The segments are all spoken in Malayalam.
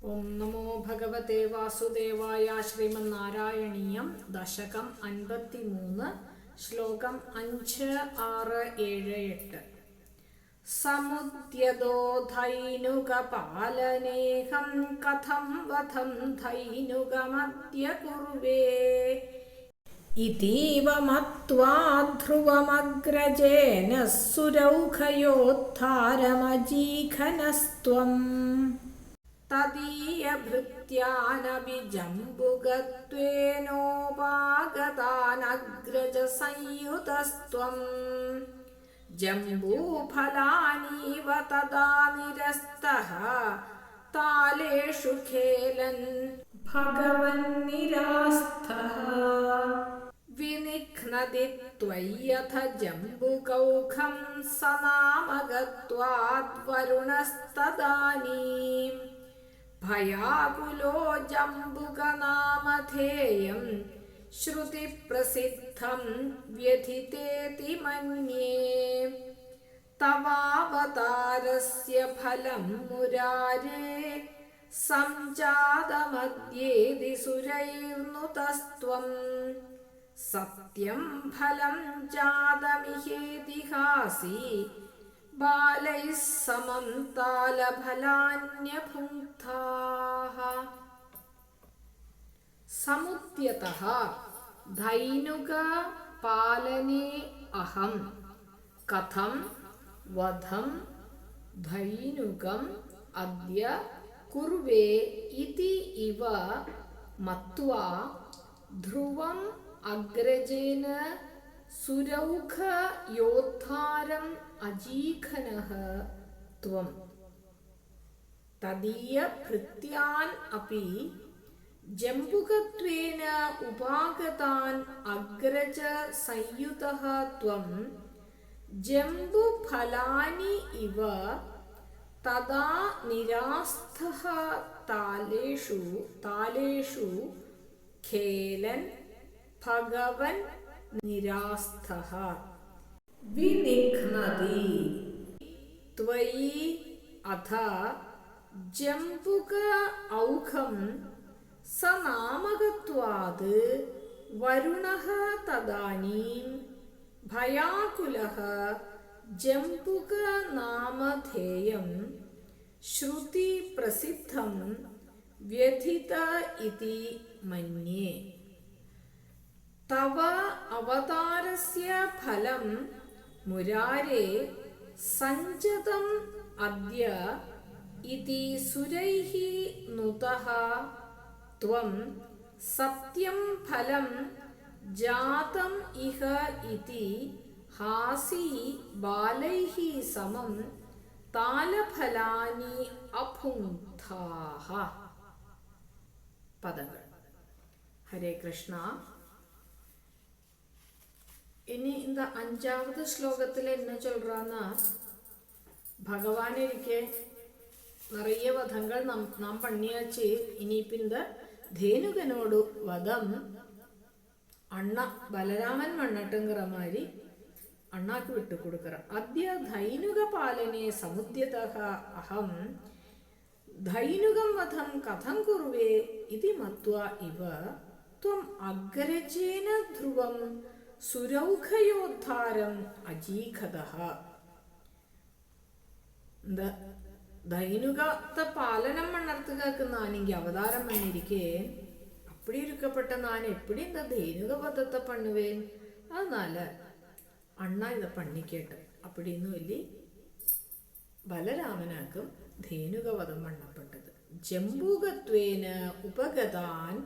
ഓം നമോ ഭഗവത്തെ വാസുദേവായ ശ്രീമന്നാരായണീയം ദശകം അൻപത്തി മൂന്ന് ശ്ലോകം അഞ്ച് ആറ് ഏഴ് എട്ട്. സമുദ്യതോ കഥം വധം ധൈനുകമദ്യ കുർവേ ധ്രുവമഗ്രജേന സുരൗഖയോദ്ധാരമജീഘനസ്ത്വം തദീയഭൃത്യാനഭിജംബുകത്വേനോപാഗതാനഗ്രജസംയുതസ്ത്വം ജംബൂഫലാനീവ തദാ നിരസ്തഃ താലേഷു ഖേലൻ ഭഗവൻ നിരാസ്ഥഃ വിനിഘ്നതി ത്വയ്യഥ ജംബുകൗഖം സനാമഗത്വാദ്വരുണസ്തദാനീം ഭയാകുലോ ജംബുകനാമധേയം ശ്രുതിപ്രസിദ്ധം വ്യഥിതേതി മന്യേ തവാവതാരസ്യ ഫലം മുരാരേ സംജാതമദ്യേതി സുരൈർനുതസ്ത്വം സത്യം ഫലം ജാതമിഹേതിഹാസി ബാലൈः സമം താലഫലാന്യഭുങ്ക്താः സമുദ്യതः ധൈനുക പാലനേ അഹം. കഥം വധം ധൈനുകം അദ്യ കുർവേ ഇതി ഇവ മത്വാ ധ്രുവം അഗ്രജേന അജീഖനഃ ത്വം. തദീയ ഭൃത്യാൻ അപി ജംബുകത്വേന ഉപാഗതാൻ അഗ്രജ സംയുതഃ ത്വം. ജംബുഫലാനി ഇവ തദാ നിരാസ്ഥഃ താലേഷു താലേഷു ഖേലൻ ഭഗവൻ നിരാസ്ഥഃ. അഥ ജംബുക ഔഖം സനാമകത്വാത് വരുണഃ തദാനീം ഭയാകുലഃ ജംബുക നാമധേയം ശ്രുതി പ്രസിദ്ധം വ്യഥിത ഇതി മന്യേ. തവ അവതാരസ്യ ഫലം മുരാരേ സഞ്ജതം അദ്യ ഇതി സുരൈः നുതഃ ത്വം സത്യം ഫലം ജാതം ഇഹ ഇതി ഹാസി ബാലൈः സമം താലഫലാനി അഭുങ്ക്താः പദങ്ങൾ. ഹരേ കൃഷ്ണ. இனி இந்த அஞ்சாவது ஸ்லோகத்தில் என்ன சொல்றான்னா பகவான் இருக்கே நிறைய வதங்கள் நம் நாம் பண்ணியாச்சு இனி இப்போ இந்த தேனுகனோடு வதம் அண்ணா பலராமன் பண்ணட்டுங்கிற மாதிரி அண்ணாக்கு விட்டு கொடுக்குறான் அத்திய தைனுக பாலனே சமுத்தியதக அகம் ധൈനുകം വധം കഥം കുറുവേ ഇതി മത്വാ ഇവ ത്വം അഗ്രജേന ധ്രുവം സുരൗഖയോദ്ധാരം അജീഖത ദൈനുകത്തെ പാലനം മണ്ണർത്തുകാർക്ക് നാനെങ്കിൽ അവതാരം വന്നിരിക്കേ. അപ്പടി ഒരുക്കപ്പെട്ട നാൻ എപ്പടി എന്താ ദൈനുക പദ്ധത്തെ പണ്ണുവേൻ? നല്ല അണ്ണ ഇത പണ്ണിക്കേട്ട്. അപ്പടിന്ന് വലിയ ബലരാമനാക്കും ധേനുകവധം മണ്ണപ്പെട്ടത്. ജംബൂകത്വേന ഉപഗതാൻ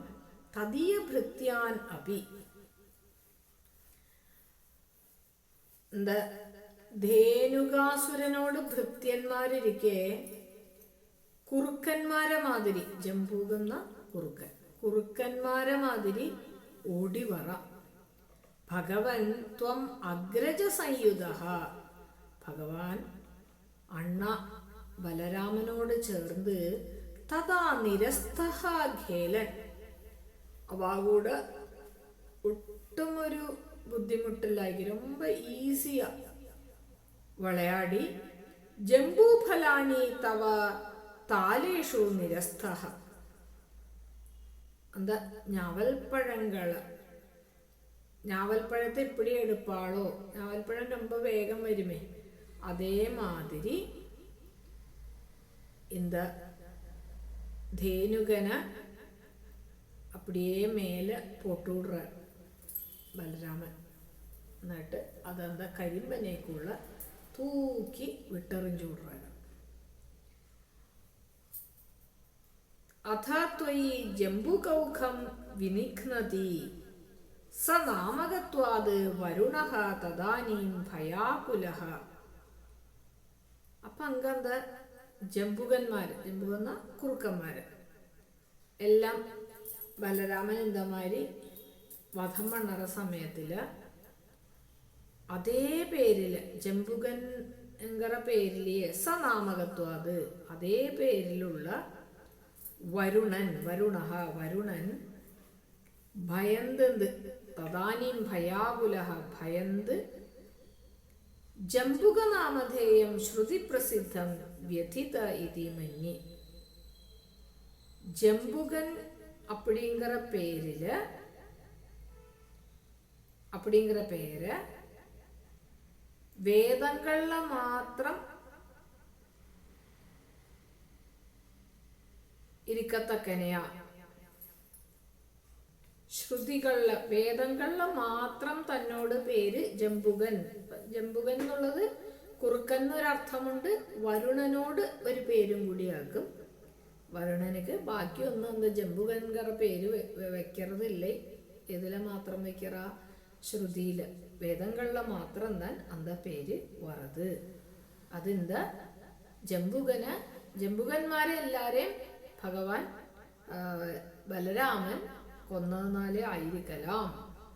തദീയ ഭൃത്യാൻ അഭി. ധേനുകാസുരനോട് ഭൃത്യന്മാരിരിക്കെ കുറുക്കന്മാരെ മാതിരി ജംബൂകം എന്ന കുറുക്കൻ. കുറുക്കന്മാരെ മാതിരി ഓടിവറ. ഭഗവൻ ത്വം അഗ്രജ സംയുത ഭഗവാൻ അണ്ണ ബലരാമനോട് ചേർന്ന് തഥാ നിരസ്തഹ ഖേലൻ. അവാകൂടെ ഒട്ടും ഒരു ബുദ്ധിമുട്ടില്ലായി ரொம்ப ஈஸியா விளையாடி ஜம்பூ ஃபலானி தவ தாலேஷு நிரஸ்தः அந்த ஞாவல்பழங்களை ஞாவல்பழத்தை இப்படி எடுப்பாளோ ஞாவல்பழம் ரொம்ப வேகம் வருமே அதே மாதிரி இந்த தேனுகனை அப்படியே மேலே போட்டு விடுறார் பலராமன் എന്നിട്ട് അതെന്താ കരിമ്പനേക്കുള്ള തൂക്കി വിട്ടെറിഞ്ചു വിടുകയാണ് അഥ ത്വയി ജംബുകൗഖം വിനിഘ്നതി സ നാമകത്വാത് വരുണ തദാനീം ഭയാകുലഹ അപ്പൊ അങ്ങന്ത ജംബുകന്മാര് ജംബുകന്ന കുറുക്കന്മാര്. എല്ലാം ബലരാമൻ എന്തമാതിരി വധം പണ്ണറ സമയത്തിൽ അതേ പേരില് ജംബുകൻ എങ്കറ പേരിലെ സനാമകത്വാത് അതേ പേരിലുള്ള വരുണൻ വരുണഹ വരുണൻ ഭയന്ത് തദാനീം ഭയാകുലഹ ഭയന്ത് ജംബുകനാമധേയം ശ്രുതിപ്രസിദ്ധം വ്യഥിത ഇതി മന്യേ ஜம்புகன் அப்படிங்கிற பேரில் அப்படிங்கிற பேரை വേദങ്ങളിലെ മാത്രം ഇരിക്കത്തക്കനെയാ. ശ്രുതികളിൽ വേദങ്ങളിലെ മാത്രം തന്നോട് പേര് ജംബുകൻ ജംബുകൻ എന്നുള്ളത് കുറുക്കൻ എന്നൊരർത്ഥമുണ്ട് വരുണനോട് ഒരു പേരും കൂടിയാക്കും വരുണനക്ക് ബാക്കിയൊന്നും എന്താ ജംബുകൻകറ പേര് വെക്കറതില്ലേ ഇതിലെ മാത്രം വെക്കറ? ശ്രുതിയിൽ. വേദങ്ങളിലെ മാത്രം താൻ അന്ത പേര് വറത്. അതെന്താ? ജംബുകന് ജംബുകന്മാരെ എല്ലാരെയും ഭഗവാൻ ബലരാമൻ കൊന്നതിനാലേ ആയിരിക്കലാം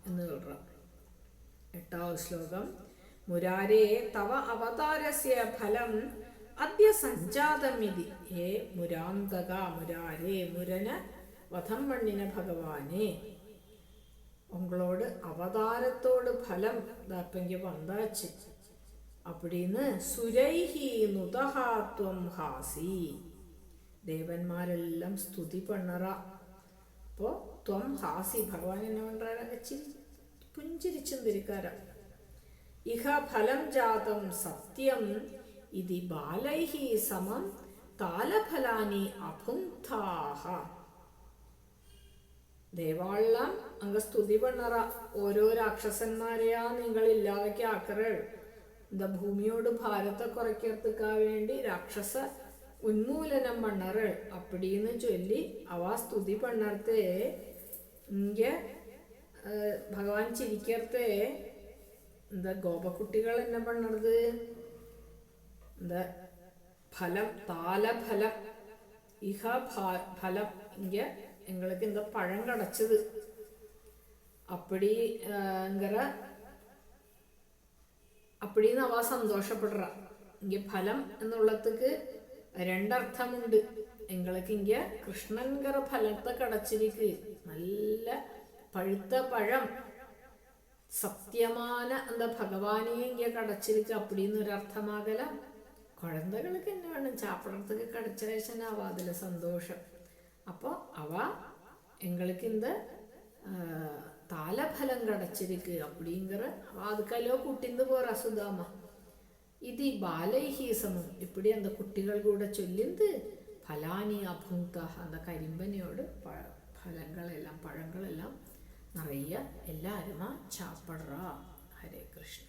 എന്ന് പറ എട്ടാം ശ്ലോകം. മുരാരേ തവ അവതാരസ്യ ഫലം അദ്യ സഞ്ജാതമിതി. ഏ മുരാന്തക മുരാരേ മുരന വധം മണ്ണിന ഭഗവാനെ. உங்களோட அவதாரத்தோட பலம் தப்பங்க வந்தாச்சு அப்படின்னு சுரைஹி நுதஹாத்வம் ஹாசி ദേവന്മാരെല്ലാം സ്തുതി പണ്ണറ അപ്പോൾ ത്വം ഹാസി ഭഗവാൻ എന്നെ പണ്ടാരാ ചിരി പുഞ്ചിരിച്ചുന്തിരിക്കാര ഇഹ ഫലം ജാതം സത്യം ഇതി ബാലൈഹി സമം താലഫലാനി അഭുങ്ധാഹ ദൈവമെല്ലാം അങ്ങ് സ്തുതി പിണറ. ഓരോ രാക്ഷസന്മാരെയാ നിങ്ങൾ ഇല്ലാതൊക്കെ ആക്കറൾ. இந்த ഭൂമിയോട് ഭാരത്തെ കുറയ്ക്കർത്തുക്കാൻ വേണ്ടി രാക്ഷസ ഉന്മൂലനം പണ്ണറൾ അപ്പടിന്ന് ചൊല്ലി അവ സ്തുതി പണ്ണർത്തേ ഇങ്ക ഭഗവാൻ ചിരിക്കർത്തേ. എന്താ ഗോപക്കുട്ടികൾ എന്നെ പണ്ണത് എന്താ ഫലം താലഫലം ഇഹ ഫലം ഇങ്ക எங்களுக்கு இந்த பழம் கிடச்சது அப்படிங்கிற அப்படின்னு அவ சந்தோஷப்படுறா இங்க பலம் എന്നുള്ളதுக்கு രണ്ടർത്ഥമുണ്ട്. എങ്ങൾക്ക് ഇങ്ങ കൃഷ്ണൻകര ഫലത്തെ കടച്ചിരിക്ക് നല്ല പഴുത്ത പഴം സത്യമാന அந்த ഭഗവാനെ இங்க കടച്ചിരിക്ക് அப்படின்னு അർത്ഥമാകല കുഴന്തകൾക്ക് എന്നെ വേണം ചാപ്പടത്തേക്ക് കടച്ച സന്തോഷം. അപ്പോൾ അവ എങ്ങൾക്ക് ഇന്ന് താലഫലം കടച്ചിരിക്കു അപ്പടിങ്കറ് അതുക്കല്ലോ കുട്ടിന്ന് പോ അസുഖമ ഇത് ഈ ബാലൈഹീസമും ഇപ്പടി എന്താ കുട്ടികൾ കൂടെ ചൊല്ലിന്ത്? ഫലാനി അഭുങ്ക എന്ന കരിമ്പനയോട് ഫലങ്ങളെല്ലാം പഴങ്ങളെല്ലാം നിറയെ എല്ലാവരുമാ ചാപ്പടറ ഹരേ കൃഷ്ണ.